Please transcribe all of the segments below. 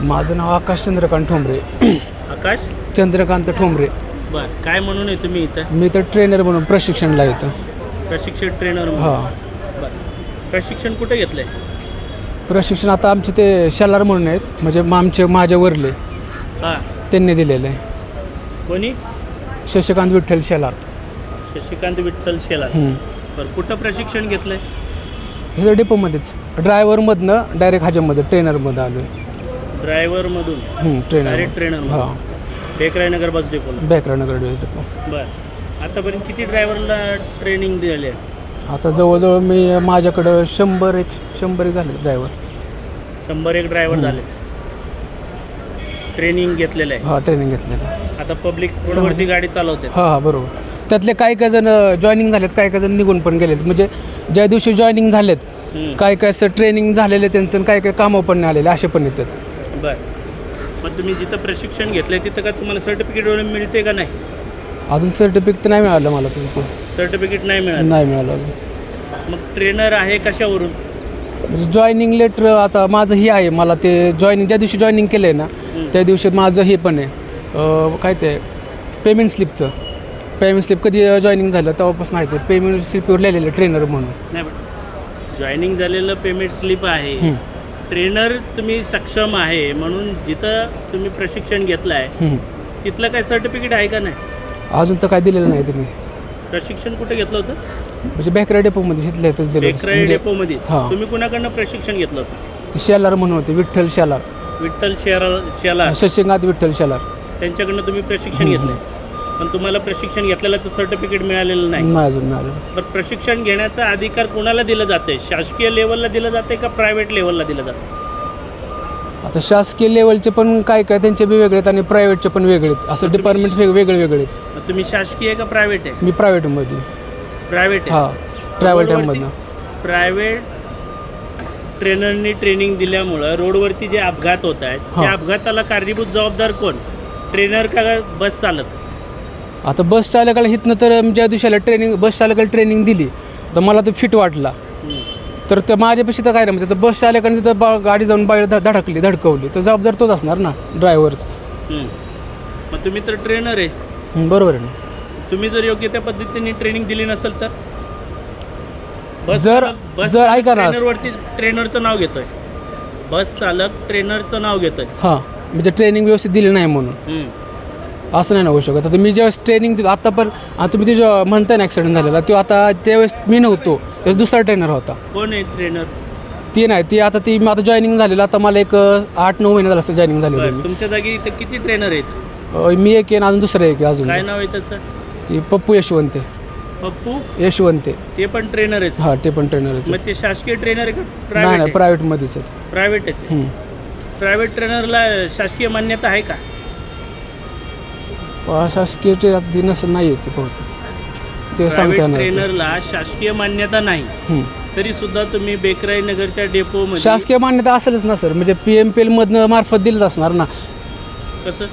माझं नाव आकाश चंद्रकांत ठोंबरे. आकाश? चंद्रकांत ठोंबरे. बर. काय म्हणून आहे तुम्ही इथं? मी तर ट्रेनर म्हणून प्रशिक्षणला येतं. प्रशिक्षण ट्रेनर हां. बर. प्रशिक्षण कुठे घेतलंय? प्रशिक्षण आता आमचे ते शलार म्हणून आहेत. म्हणजे मा- आमचे माझ्या वरले. हां. त्यांनी दिलेलं आहे. कोणी? शशिकांत विठ्ठल शेलार. शशिकांत विठ्ठल शेलार. हं. बरं. कुठं प्रशिक्षण घेतलंय? हे तर डेपोमध्येच ड्रायव्हरमधनं डायरेक्ट ह्याच्यामध्ये ट्रेनरमध्ये आलो आहे ड्रायव्हरमधून ट्रेनर डायरेक्ट ट्रेनर हां. बेकरायनगर बस डेपोला बॅकरानगर डेपो बरं. आतापर्यंत किती ड्रायव्हरला ट्रेनिंग दिले आता जवळजवळ मी माझ्याकडं शंभर एक शंभर एक झाले ड्रायव्हर. शंभर एक ड्रायव्हर. झाले. ट्रेनिंग घेतलेलं आहे. हां ट्रेनिंग घेतलेलं आहे. आता पब्लिक रोडवरती गाडी चालवते हां हां बरोबर. त्यातले काही काही जण जॉईनिंग झालेत काही काही जण निघून पण गेलेत. म्हणजे ज्या दिवशी जॉईनिंग झालेत. काय काय असं ट्रेनिंग झालेले त्यांचं आणि काय काय कामं पण नाही आलेले असे पण येतात. बरं. मग तुम्ही जिथं प्रशिक्षण घेतलंय तिथं का तुम्हाला सर्टिफिकेट वगैरे मिळते का नाही? अजून सर्टिफिकेट नाही मिळालं मला तिथे. सर्टिफिकेट नाही मिळालं? नाही मिळालं अजून. मग ट्रेनर आहे कशावरून? म्हणजे जॉईनिंग लेटर आता माझं हे आहे मला ते जॉईनिंग ज्या दिवशी जॉईनिंग केलं आहे ना. त्या दिवशी माझं हे पण आहे. अं, काय ते पेमेंट स्लिपचं पेमेंट स्लिप कधी जॉईनिंग झालं तेव्हापासून आहे ते. पेमेंट स्लिपवर लिहिलेलं ट्रेनर म्हणून. नाही जॉईनिंग झालेलं पेमेंट स्लिप आहे. ट्रेनर तुम्ही सक्षम आहे म्हणून जिथं तुम्ही प्रशिक्षण घेतलं आहे. तिथलं काय सर्टिफिकेट आहे का नाही? अजून तर काय दिलेलं नाही त्यांनी. प्रशिक्षण कुठे घेतलं होतं? म्हणजे बेकरा डेपोमध्ये तिथल्या इथंच दिलं बेकराई म्हणजे डेपोमध्ये. हां. तुम्ही कुणाकडनं प्रशिक्षण घेतलं होतं? ते शेलार म्हणून होते विठ्ठल शेलार. विठ्ठल शेरा शेला शशिकांत विठ्ठल शेलार. त्यांच्याकडनं तुम्ही प्रशिक्षण घेतलंय? पण तुम्हाला प्रशिक्षण घेतलेलं सर्टिफिकेट मिळालेलं नाही. नाही अजून तर प्रशिक्षण घेण्याचा अधिकार कुणाला दिला जाते शासकीय लेवलला दिलं जाते का प्रायव्हेट लेवलला दिलं जातं आता शासकीय लेवलचे पण काय काय त्यांचे बी वेगळे आहेत आणि प्रायव्हेटचे पण वेगळे आहेत. असं डिपार्टमेंट वेग वेगळे वेगळे आहेत. मग तुम्ही शासकीय का प्रायव्हेट आहे? मी प्रायव्हेटमध्ये प्रायव्हेट हां ट्रॅव्हल टाईममधनं प्रायव्हेट ट्रेनरनी ट्रेनिंग दिल्यामुळं रोडवरती जे अपघात होत आहेत हा. त्या अपघाताला कारणीभूत जबाबदार कोण? ट्रेनर का बस चालक? आता बस चालकाला हितनं तर ज्या दिवशीला ट्रेनिंग बस चालकाला ट्रेनिंग दिली तर मला तो फिट वाटला. तर ते माझ्यापेक्षा तर काय नाही म्हणजे तर बस चालकाने तिथं बा गाडी जाऊन बाहेर ध- धडकली धडकवली. तर जबाबदार तोच असणार ना ड्रायव्हरच. मग तुम्ही तर ट्रेनर आहे. बरोबर आहे ना. तुम्ही जर योग्य त्या पद्धतीने ट्रेनिंग दिली नसेल तर? बस जर- चालक- बस जर चालक ऐका ना- ट्रेनरवरती ट्रेनरचं नाव घेतोय. बस चालक ट्रेनरचं नाव घेतोय. हां म्हणजे ट्रेनिंग व्यवस्थित दिली नाही म्हणून. असं नाही ना होऊ शकत. आता मी ज्यावेळेस ट्रेनिंग देतो आता पण आता तुम्ही ते जो म्हणताय ना ॲक्सिडेंट झालेला तो आता त्यावेळेस मी नव्हतो त्यावेळेस दुसरा ट्रेनर होता. कोण आहे ट्रेनर ती नाही ती आता ती आता जॉईनिंग झालेलं आता मला एक आठ नऊ महिने झालं असेल जॉईनिंग झालेलं तुमच्या जागी इथे किती ट्रेनर आहेत? मी एक आहे अजून दुसरं एक आहे अजून. काय नाव आहे त्याचं? ती पप्पू यशवंत. पप्पू? यशवंत. ते पण ट्रेनर आहेत? हा ते पण ट्रेनरच मग ते शासकीय ट्रेनर आहे का नाही प्रायव्हेट नाही प्रायव्हेटमध्येच आहेत. प्रायव्हेट आहे हं. प्रायव्हेट ट्रेनरला शासकीय मान्यता आहे का? शासकीय नसेल नाही येते बहुतेक ते सांगता येणार. ट्रेनरला शासकीय मान्यता नाही. हं. तरी सुद्धा तुम्ही बेकराई नगरच्या डेपोमध्ये शासकीय मान्यता असेलच ना सर. म्हणजे पी एम पी एलमधनं मार्फत दिलंच असणार ना. कसं?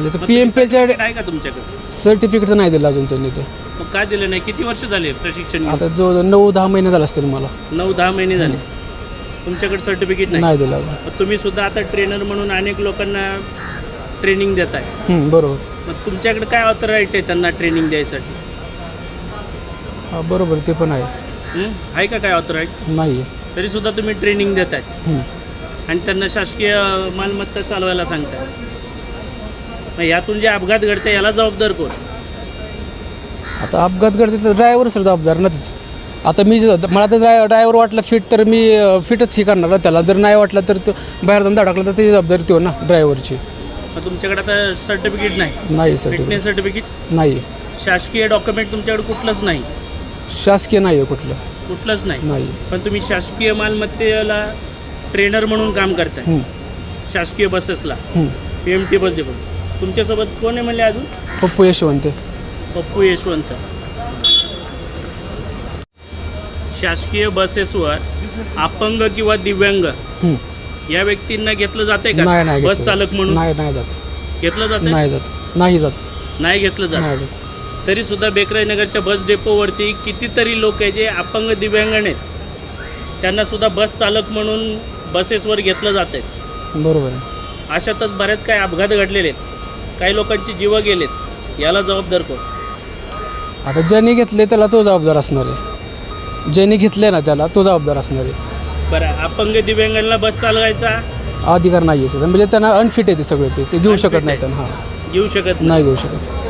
म्हणजे पी एम पी एलच्या आहे का तुमच्याकडे? सर्टिफिकेट नाही दिलं अजून त्यांनी ते. मग का दिलं नाही? किती वर्ष झाले प्रशिक्षण घेऊन? आता जो नऊ दहा महिने झाले असतील मला. नऊ दहा महिने झाले. तुमच्याकडे सर्टिफिकेट नाही. नाही दिलं अजून. मग तुम्ही सुद्धा आता ट्रेनर म्हणून अनेक लोकांना ट्रेनिंग देताय हं, बरोबर. मग तुमच्याकडे काय ऑथराईट आहे त्यांना ट्रेनिंग द्यायसाठी? हा बरोबर ते पण आहे. हं? आहे का काय ऑथराईट नाही आहे तरी सुद्धा तुम्ही ट्रेनिंग देताय हं. आणि त्यांना शासकीय मालमत्ता चालवायला सांगताय. मग यातून जे अपघात घडते याला जबाबदार कोण? आता अपघात घडते तर ड्रायव्हर सर जबाबदार ना तिथे. आता मी जे- मला तर ड्राय ड्रायव्हर वाटला फिट तर मी फिटच हे करणार. ना त्याला जर नाही वाटलं तर तो बाहेर जाऊन धडकला तर त्याची जबाबदारी तो ना ड्रायव्हरची मग तुमच्याकडे आता सर्टिफिकेट नाही. फिटनेस सर्टिफिकेट नाही. शासकीय डॉक्युमेंट तुमच्याकडे कुठलंच नाही? शासकीय नाही आहे कुठलं. कुठलंच नाही? नाही. पण तुम्ही शासकीय मालमत्तेला ट्रेनर म्हणून काम करताय. हं, शासकीय बसेसला हं. एम टी बस डेपो तुमच्यासोबत कोण आहे म्हणले अजून? पप्पू यशवंत. पप्पू यशवंत. शासकीय बसेसवर अपंग किंवा दिव्यांग हं. या व्यक्तींना घेतलं जाते नाही का? नाही बस घेतलं. चालक म्हणून? नाही नाही जात. घेतलं जाते नाही जात. नाही जात. नाही घेतलं जात? नाही जात. तरी सुद्धा बेकराई नगरच्या बस डेपोवरती कितीतरी लोक आहे जे अपंग दिव्यांगण आहेत. त्यांना सुद्धा बस चालक म्हणून बसेसवर घेतलं जात आहे. बरोबर आहे. अशातच बरेच काही अपघात घडलेले आहेत. काही लोकांची जीव गेलेत. याला जबाबदार कोण? आता ज्यांनी घेतले त्याला तो जबाबदार असणार आहे. ज्यांनी घेतले ना त्याला तो जबाबदार असणार आहे. बरं अपंग दिव्यांगांना बस चालवायचा? अधिकार नाही आहे म्हणजे त्यांना अनफिट आहे ते सगळे ते. ते घेऊ Unfit शकत नाही. त्यांना हां. घेऊ शकत नाही. नाही घेऊ शकत.